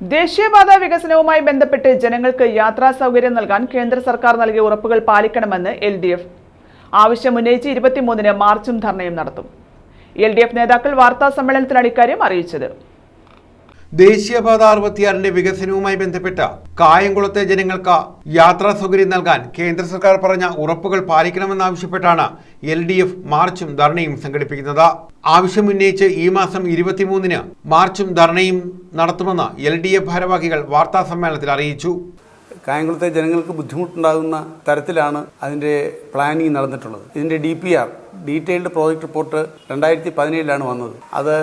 ദേശീയപാത വികസനവുമായി ബന്ധപ്പെട്ട് ജനങ്ങൾക്ക് യാത്രാ സൗകര്യം നൽകാൻ കേന്ദ്ര സർക്കാർ നൽകിയ ഉറപ്പുകൾ പാലിക്കണമെന്ന് എൽ ഡി എഫ്. ആവശ്യമുന്നയിച്ച് ഇരുപത്തിമൂന്നിന് മാർച്ചും ധർണയും നടത്തും. എൽ ഡി എഫ് നേതാക്കൾ വാർത്താ സമ്മേളനത്തിലാണ് ഇക്കാര്യം അറിയിച്ചത്. ദേശീയപാത അറുപത്തിയാറിന്റെ വികസനവുമായി ബന്ധപ്പെട്ട കായംകുളത്തെ ജനങ്ങൾക്ക് യാത്രാ സൗകര്യം നൽകാൻ കേന്ദ്ര സർക്കാർ പറഞ്ഞ ഉറപ്പുകൾ പാലിക്കണമെന്നാവശ്യപ്പെട്ടാണ് എൽ ഡി എഫ് മാർച്ചും ധർണയും സംഘടിപ്പിക്കുന്നത്. ആവശ്യമുന്നയിച്ച് ഈ മാസം ഇരുപത്തിമൂന്നിന് മാർച്ചും ധർണയും നടത്തുമെന്ന് എൽ ഡി എഫ് ഭാരവാഹികൾ വാർത്താ സമ്മേളനത്തിൽ അറിയിച്ചു. കായംകുളത്തെ ജനങ്ങൾക്ക് ബുദ്ധിമുട്ടുണ്ടാകുന്ന തരത്തിലാണ് അതിന്റെ പ്ലാനിങ് നടന്നിട്ടുള്ളത്. ഇതിന്റെ D P R detailed project report രണ്ടായിരത്തി പതിനേഴിലാണ് വന്നത്. അത്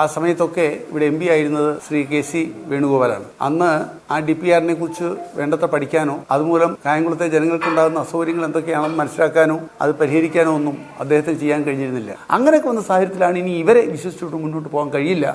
ആ സമയത്തൊക്കെ ഇവിടെ എം പി ആയിരുന്നത് ശ്രീ കെ സി വേണുഗോപാലാണ്. അന്ന് ആ ഡി പി ആറിനെ കുറിച്ച് വേണ്ടത്ര പഠിക്കാനോ അതുമൂലം കായംകുളത്തെ ജനങ്ങൾക്കുണ്ടാകുന്ന അസൗകര്യങ്ങൾ എന്തൊക്കെയാണെന്ന് മനസ്സിലാക്കാനോ അത് പരിഹരിക്കാനോ ഒന്നും അദ്ദേഹത്തിന് ചെയ്യാൻ കഴിഞ്ഞിരുന്നില്ല. അങ്ങനെയൊക്കെ വന്ന സാഹചര്യത്തിലാണ് ഇനി ഇവരെ വിശ്വസിച്ചിട്ട് മുന്നോട്ട് പോകാൻ കഴിയില്ല.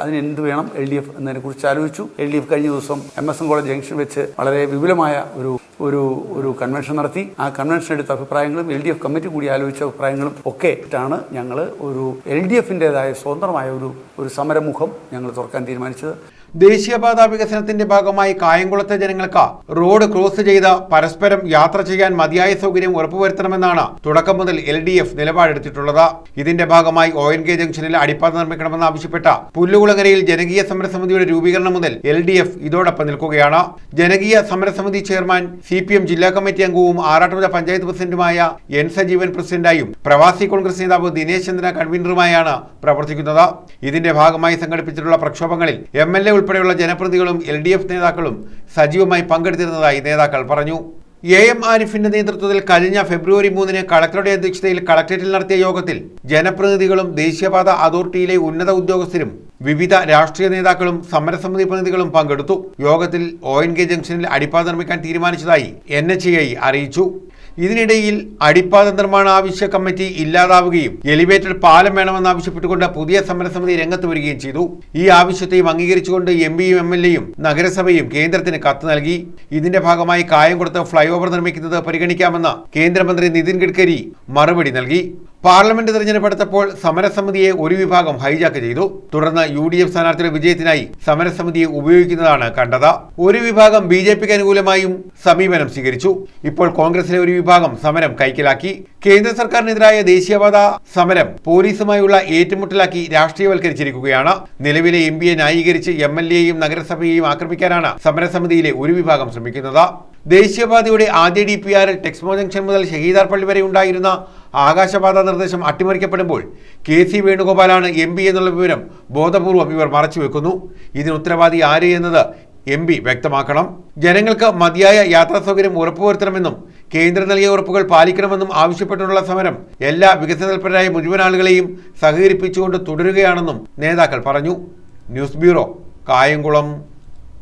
അതിന് എന്ത് വേണം? എൽ ഡി എഫ് എന്നതിനെക്കുറിച്ച് ആലോചിച്ചു. എൽ ഡി എഫ് കഴിഞ്ഞ ദിവസം M S N college junction വെച്ച് വളരെ വിപുലമായ ഒരു ഒരു ഒരു കൺവെൻഷൻ നടത്തി. ആ കൺവെൻഷൻ എടുത്ത അഭിപ്രായങ്ങളും എൽ ഡി എഫ് കമ്മിറ്റി കൂടി ആലോചിച്ച അഭിപ്രായങ്ങളും ഒക്കെ ഇട്ടാണ് ഞങ്ങൾ ഒരു എൽ ഡി എഫിന്റെതായ സ്വതന്ത്രമായ ഒരു ഒരു സമരമുഖം ഞങ്ങൾ തുറക്കാൻ തീരുമാനിച്ചത്. ദേശീയപാത വികസനത്തിന്റെ ഭാഗമായി കായംകുളത്തെ ജനങ്ങൾക്ക് റോഡ് ക്രോസ് ചെയ്ത് പരസ്പരം യാത്ര ചെയ്യാൻ മതിയായ സൗകര്യം ഉറപ്പുവരുത്തണമെന്നാണ് തുടക്കം മുതൽ എൽ ഡി എഫ് നിലപാടെടുത്തിട്ടുള്ളത്. ഇതിന്റെ ഭാഗമായി ഒ എൻ കെ ജംഗ്ഷനിൽ അടിപ്പാത നിർമ്മിക്കണമെന്ന് ആവശ്യപ്പെട്ട പുല്ലുകുളങ്ങരയിൽ ജനകീയ സമരസമിതിയുടെ രൂപീകരണം മുതൽ എൽ ഡി എഫ് ഇതോടൊപ്പം നിൽക്കുകയാണ്. ജനകീയ സമരസമിതി ചെയർമാൻ സി പി എം ജില്ലാ കമ്മിറ്റി അംഗവും ആറാട്ടുപുഴ പഞ്ചായത്ത് പ്രസിഡന്റുമായ എൻ സജീവൻ പ്രസിഡന്റായും പ്രവാസി കോൺഗ്രസ് നേതാവ് ദിനേശ് ചന്ദ്ര കൺവീനറുമായാണ് പ്രവർത്തിക്കുന്നത്. ഇതിന്റെ ഭാഗമായി സംഘടിപ്പിച്ചിട്ടുള്ള പ്രക്ഷോഭങ്ങളിൽ എം എൽ എ ഉൾപ്പെടെയുള്ള ജനപ്രതികളും എൽ ഡി എഫ് നേതാക്കളും സജീവമായി പങ്കെടുത്തിരുന്നതായി നേതാക്കൾ പറഞ്ഞു. എ എം ആരിഫിന്റെ നേതൃത്വത്തിൽ കഴിഞ്ഞ ഫെബ്രുവരി മൂന്നിന് കളക്ടറുടെ അധ്യക്ഷതയിൽ കളക്ടറേറ്റിൽ നടത്തിയ യോഗത്തിൽ ജനപ്രതിനിധികളും ദേശീയപാത അതോറിറ്റിയിലെ ഉന്നത ഉദ്യോഗസ്ഥരും വിവിധ രാഷ്ട്രീയ നേതാക്കളും സമരസമിതി പ്രതിനിധികളും പങ്കെടുത്തു. യോഗത്തിൽ ഒ എൻ കെ ജംഗ്ഷനിൽ അടിപ്പാത നിർമ്മിക്കാൻ തീരുമാനിച്ചതായി എൻ എച്ച് ഐ അറിയിച്ചു. ഇതിനിടയിൽ അടിപ്പാത നിർമ്മാണ ആവശ്യ കമ്മിറ്റി ഇല്ലാതാവുകയും എലിവേറ്റഡ് പാലം വേണമെന്നാവശ്യപ്പെട്ടുകൊണ്ട് പുതിയ സമരസമിതി രംഗത്ത് വരികയും ചെയ്തു. ഈ ആവശ്യത്തെയും അംഗീകരിച്ചുകൊണ്ട് എം പിയും എം എൽ എയും നഗരസഭയും കേന്ദ്രത്തിന് കത്ത് നൽകി. ഇതിന്റെ ഭാഗമായി കായംകുളത്ത് ഫ്ലൈ ഓവർ നിർമ്മിക്കുന്നത് പരിഗണിക്കാമെന്ന് കേന്ദ്രമന്ത്രി നിതിൻ ഗഡ്കരി മറുപടി നൽകി. പാർലമെന്റ് തെരഞ്ഞെടുപ്പെടുത്തപ്പോൾ സമരസമിതിയെ ഒരു വിഭാഗം ഹൈജാക്ക് ചെയ്തു. തുടർന്ന് യു ഡി എഫ് സ്ഥാനാർത്ഥിയുടെ വിജയത്തിനായി സമരസമിതിയെ ഉപയോഗിക്കുന്നതാണ് കണ്ടത്. ഒരു വിഭാഗം ബി ജെ പിക്ക് അനുകൂലമായും സമീപനം സ്വീകരിച്ചു. ഇപ്പോൾ കോൺഗ്രസിലെ ഒരു വിഭാഗം സമരം കൈക്കലാക്കി. കേന്ദ്ര സർക്കാരിനെതിരായ ദേശീയപാത സമരം പോലീസുമായുള്ള ഏറ്റുമുട്ടലാക്കി രാഷ്ട്രീയവൽക്കരിച്ചിരിക്കുകയാണ്. നിലവിലെ എം പിയെ ന്യായീകരിച്ച് എം എൽ എയും നഗരസഭയെയും ആക്രമിക്കാനാണ് സമരസമിതിയിലെ ഒരു വിഭാഗം ശ്രമിക്കുന്നത്. ദേശീയപാതയുടെ ആദ്യ ഡി പി ആറിൽ ടെക്സ്മോ ജംഗ്ഷൻ മുതൽ ഷഹീദാർ പള്ളി വരെ ഉണ്ടായിരുന്ന ആകാശപാത നിർദ്ദേശം അട്ടിമറിക്കപ്പെടുമ്പോൾ കെ സി വേണുഗോപാലാണ് എം പി എന്നുള്ള വിവരം ബോധപൂർവം ഇവർ മറച്ചുവെക്കുന്നു ഇതിന് ഉത്തരവാദി ആര് എന്നത് എം പി വ്യക്തമാക്കണം. ജനങ്ങൾക്ക് മതിയായ യാത്രാ സൗകര്യം ഉറപ്പുവരുത്തണമെന്നും കേന്ദ്രം നൽകിയ ഉറപ്പുകൾ പാലിക്കണമെന്നും ആവശ്യപ്പെട്ടുള്ള സമരം എല്ലാ വികസനതൽപരരായ മുഴുവൻ ആളുകളെയും സഹകരിപ്പിച്ചുകൊണ്ട് തുടരുകയാണെന്നും നേതാക്കൾ പറഞ്ഞു. News bureau Kayamkulam.